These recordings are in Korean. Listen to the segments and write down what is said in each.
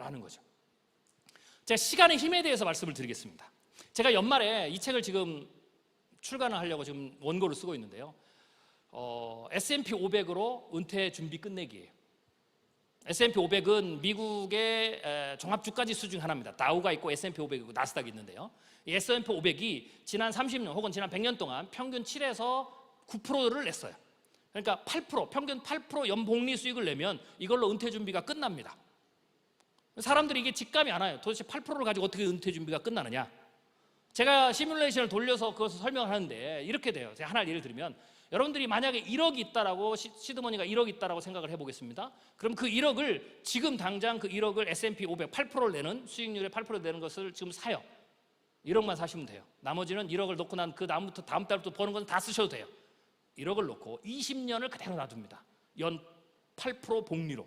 라는 거죠. 제가 시간의 힘에 대해서 말씀을 드리겠습니다. 제가 연말에 이 책을 지금 출간을 하려고 지금 원고를 쓰고 있는데요. 어, S&P 500으로 은퇴 준비 끝내기예요. S&P 500은 미국의 에, 종합주가지 수 중 하나입니다. 다우가 있고 S&P 500이 있고 나스닥이 있는데요. 이 S&P 500이 지난 30년 혹은 지난 100년 동안 평균 7에서 9%를 냈어요. 그러니까 8% 평균 8% 연복리 수익을 내면 이걸로 은퇴 준비가 끝납니다. 사람들이 이게 직감이 안 와요. 도대체 8%를 가지고 어떻게 은퇴 준비가 끝나느냐? 제가 시뮬레이션을 돌려서 그것을 설명을 하는데 이렇게 돼요. 제가 하나 예를 들면 여러분들이 만약에 1억이 있다라고 시, 시드머니가 1억 있다라고 생각을 해보겠습니다. 그럼 그 1억을 지금 당장 그 1억을 S&P 500 8%를 내는 수익률의 8% 내는 것을 지금 사요. 1억만 사시면 돼요. 나머지는 1억을 놓고 난 그 다음부터 다음 달부터 버는 건 다 쓰셔도 돼요. 1억을 놓고 20년을 그대로 놔둡니다. 연 8% 복리로.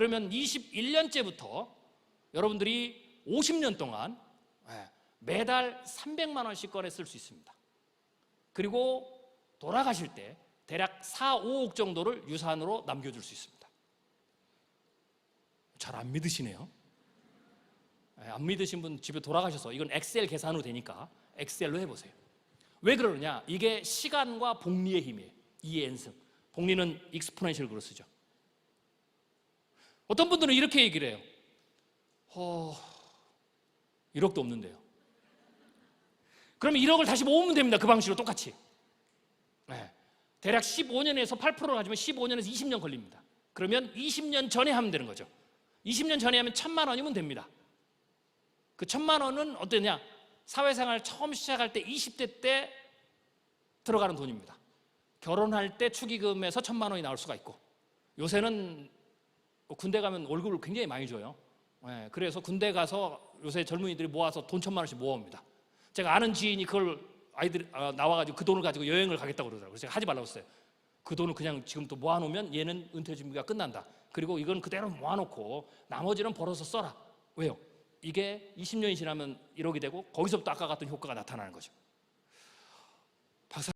그러면 21년째부터 여러분들이 50년 동안 예, 매달 300만 원씩 꺼내 쓸 수 있습니다. 그리고 돌아가실 때 대략 4, 5억 정도를 유산으로 남겨줄 수 있습니다. 잘 안 믿으시네요. 예, 안 믿으신 분 집에 돌아가셔서 이건 엑셀 계산으로 되니까 엑셀로 해보세요. 왜 그러느냐? 이게 시간과 복리의 힘이에요. 이의 엔승. 복리는 익스포넨셜로 쓰죠. 어떤 분들은 이렇게 얘기를 해요. 어, 1억도 없는데요. 그러면 1억을 다시 모으면 됩니다. 그 방식으로 똑같이. 네. 대략 15년에서 8%를 가지면 15년에서 20년 걸립니다. 그러면 20년 전에 하면 되는 거죠. 20년 전에 하면 천만 원이면 됩니다. 그 천만 원은 어떠냐? 사회생활 처음 시작할 때 20대 때 들어가는 돈입니다. 결혼할 때 축의금에서 천만 원이 나올 수가 있고 요새는 군대 가면 월급을 굉장히 많이 줘요. 예, 그래서 군대 가서 요새 젊은이들이 모아서 돈 천만 원씩 모아옵니다. 제가 아는 지인이 그걸 아이들 아, 나와가지고 그 돈을 가지고 여행을 가겠다고 그러더라고요. 제가 하지 말라고 했어요. 그 돈을 그냥 지금 또 모아놓으면 얘는 은퇴 준비가 끝난다. 그리고 이건 그대로 모아놓고 나머지는 벌어서 써라. 왜요? 이게 20년이 지나면 1억이 되고 거기서부터 아까 같은 효과가 나타나는 거죠. 박사